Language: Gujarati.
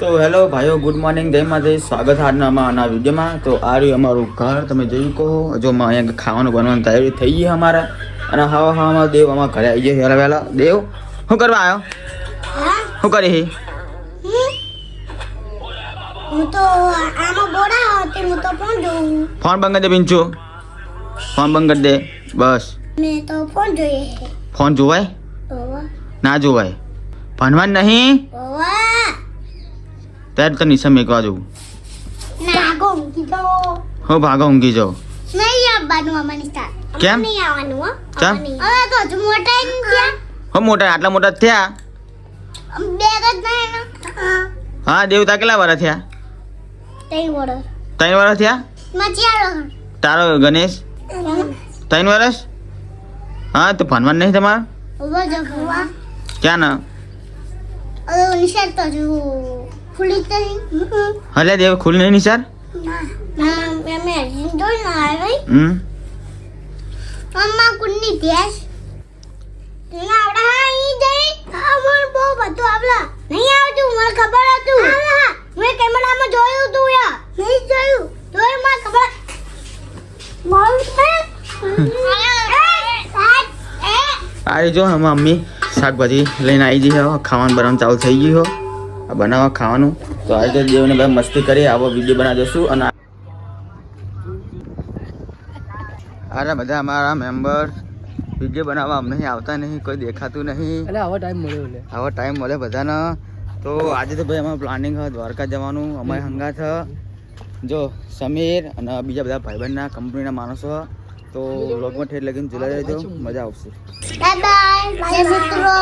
તો હેલો ભાઈઓ ગુડ મોર્નિંગ જય માતા સ્વાગત આજના અમારા વિડીયોમાં. તો આ રહ્યું અમારું ઘર તમે જોયું કહો જો અહીંયા ખાવાનું બનવાનું તૈયારી થઈ ગઈ અમારા. અને અને હવા હવામાં દેવ અમારા ઘરે આવી ગયો હેલા વહેલા દેવ શું કરવા આવ્યો? શું કરી હી હું હું ફોન બંધ કરી દે પિંચુ ફોન બંધ કરી દે. બસ. ફોન જોવાય? ના જોવાય. ભણવાનું નહીં? ત્યારે તો નિશા મેકવા જવું ભાગો ઊંઘી જાઓ. હું ભાગો ઊંઘી જાઓ. નહીં આવવાનું અમારી સાથે. કેમ? નહીં આવવાનું હો. કેમ? હવે તો હજુ મોટા એમ થયા. હો મોટા આટલા મોટા થયા? બે જ નહીં હા દેવતા કેટલા વર્ષ થયા? ત્રણ વડો ત્રણ વર્ષ થયા? માં તારો ગણેશ? ત્રણ વર્ષ હા તો ભણવાનું નહીં તમારે? ક્યાં ના નિશાળ તો જો ખુલી તો નહીં. હલે દેવ ખુલ નહીં નિશાર મેં ના આવી હમ મમ્મા કુન્ની દેશ ના આવડે હા જઈ હા બહુ બધું આવડે નહીં આવતું મને ખબર હતું મેં કેમેરામાં જોયું તું યાર નહીં જોયું જોયું મને ખબર આ જો હમ મમ્મી શાકભાજી લઈને આવી જઈ હો ખાવાનું બનાવવાનું ચાલુ થઈ ગયું હો બનાવવા ખાવાનું. તો આ રીતે દેવને ભાઈ મસ્તી કરી આવો વીડિયો બનાવી દઈશું અને અરે બધા અમારા મેમ્બર વીડિયો બનાવવા અમને આવતા નહીં કોઈ દેખાતું નહીં. એટલે આવો ટાઈમ મળ્યો આવો ટાઈમ મળે બધાને. તો આજે તો ભાઈ અમારું પ્લાનિંગ છે દ્વારકા જવાનું અમારે હંગાથ. જો સમીર અને બીજા બધા ભાઈબંધના કંપનીના માણસો. તો વ્લોગમાં ઠેર લગીને જોડાઈ રહેજો. મજા આવશે. બાય બાય મિત્રો